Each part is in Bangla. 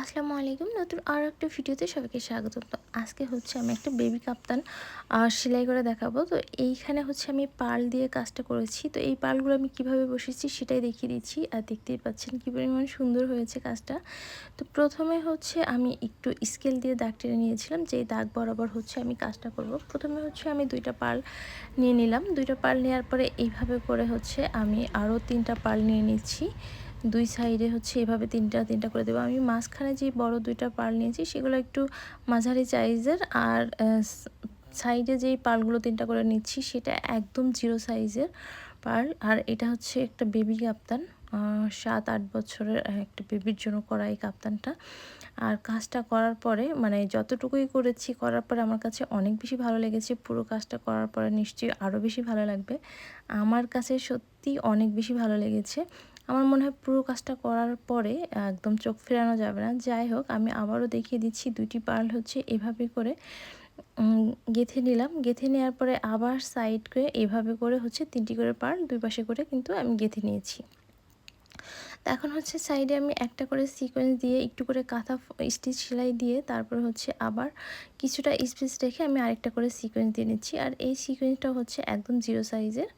আসসালামু আলাইকুম। নতুন আরও একটা ভিডিওতে সবাইকে স্বাগত। তো আজকে হচ্ছে আমি একটা বেবি কাপ্তান সেলাই করে দেখাবো। তো এইখানে হচ্ছে আমি পাল দিয়ে কাজটা করেছি। তো এই পালগুলো আমি কীভাবে বসেছি সেটাই দেখিয়ে দিচ্ছি। আর দেখতেই পাচ্ছেন কী পরিমাণ সুন্দর হয়েছে কাজটা। তো প্রথমে হচ্ছে আমি একটু স্কেল দিয়ে দাগ টেনে নিয়েছিলাম যে দাগ বরাবর হচ্ছে আমি কাজটা করব। প্রথমে হচ্ছে আমি দুইটা পাল নিয়ে নিলাম। দুইটা পাল নেওয়ার পরে এইভাবে করে হচ্ছে আমি আরও তিনটা পাল নিয়ে নিচ্ছি। দুই সাইডে হচ্ছে এভাবে তিনটা তিনটা করে দেবো। আমি মাঝখানে যে বড় দুইটা পাল নিয়েছি, সেগুলো একটু মাঝারি সাইজের আর সাইডে যেই পালগুলো তিনটা করে নিচ্ছি, সেটা একদম জিরো সাইজের পাল। আর এটা হচ্ছে একটা বেবি কাপ্তান সাত, আট বছরের একটা বেবির জন্য করা এই কাপ্তানটা। আর কাজটা করার পরে মানে যতটুকুই করেছি, করার পরে আমার কাছে অনেক বেশি ভালো লেগেছে। পুরো কাজটা করার পরে নিশ্চয়ই আরও বেশি ভালো লাগবে। আমার কাছে সত্যি অনেক বেশি ভালো লেগেছে। আমার মনে হয় পুরো কাজটা করার পরে একদম চোখ ফেরানো যাবে না। যাই হোক, আমি আবারও দেখিয়ে দিচ্ছি দুইটি পার্ল হচ্ছে এভাবে করে গেঁথে নিলাম। গেঁথে নেওয়ার পরে আবার সাইড করে এভাবে করে হচ্ছে তিনটি করে পার্ল দুই পাশে করে কিন্তু আমি গেঁথে নিয়েছি। এখন হচ্ছে সাইডে আমি একটা করে সিকোয়েন্স দিয়ে একটু করে কাঁথা স্টিচ সেলাই দিয়ে তারপর হচ্ছে আবার কিছুটা স্পেস রেখে আমি আরেকটা করে সিকোয়েন্স দিয়ে নিচ্ছি। আর এই সিকোয়েন্সটা হচ্ছে একদম জিরো সাইজের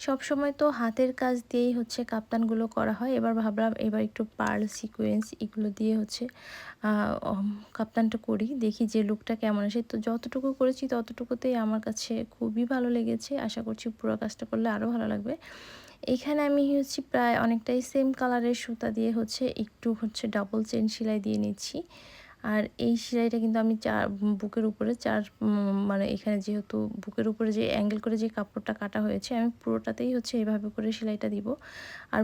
সব সময় তো হাতের কাজ দিয়েই হচ্ছে কাপ্তানগুলো করা হয়। এবার ভাবলাম এবার একটু পার্ল সিকোয়েন্স এগুলো দিয়ে হচ্ছে কাপ্তানটা করি, দেখি যে লুকটা কেমন আসে। তো যতটুকু করেছি ততটুকুতেই আমার কাছে খুবই ভালো লেগেছে। আশা করছি পুরো কাজটা করলে আরও ভালো লাগবে। এখানে আমি হচ্ছে প্রায় অনেকটাই সেম কালারের সুতা দিয়ে হচ্ছে একটু হচ্ছে ডাবল চেন সেলাই দিয়ে নিচ্ছি। আর এই সেলাইটা কিন্তু আমি চার বুকের উপরে চার মানে এখানে যেহেতু বুকের উপরে যে অ্যাঙ্গেল করে যে কাপড়টা কাটা হয়েছে, আমি পুরোটাতেই হচ্ছে এভাবে করে সেলাইটা দিব। আর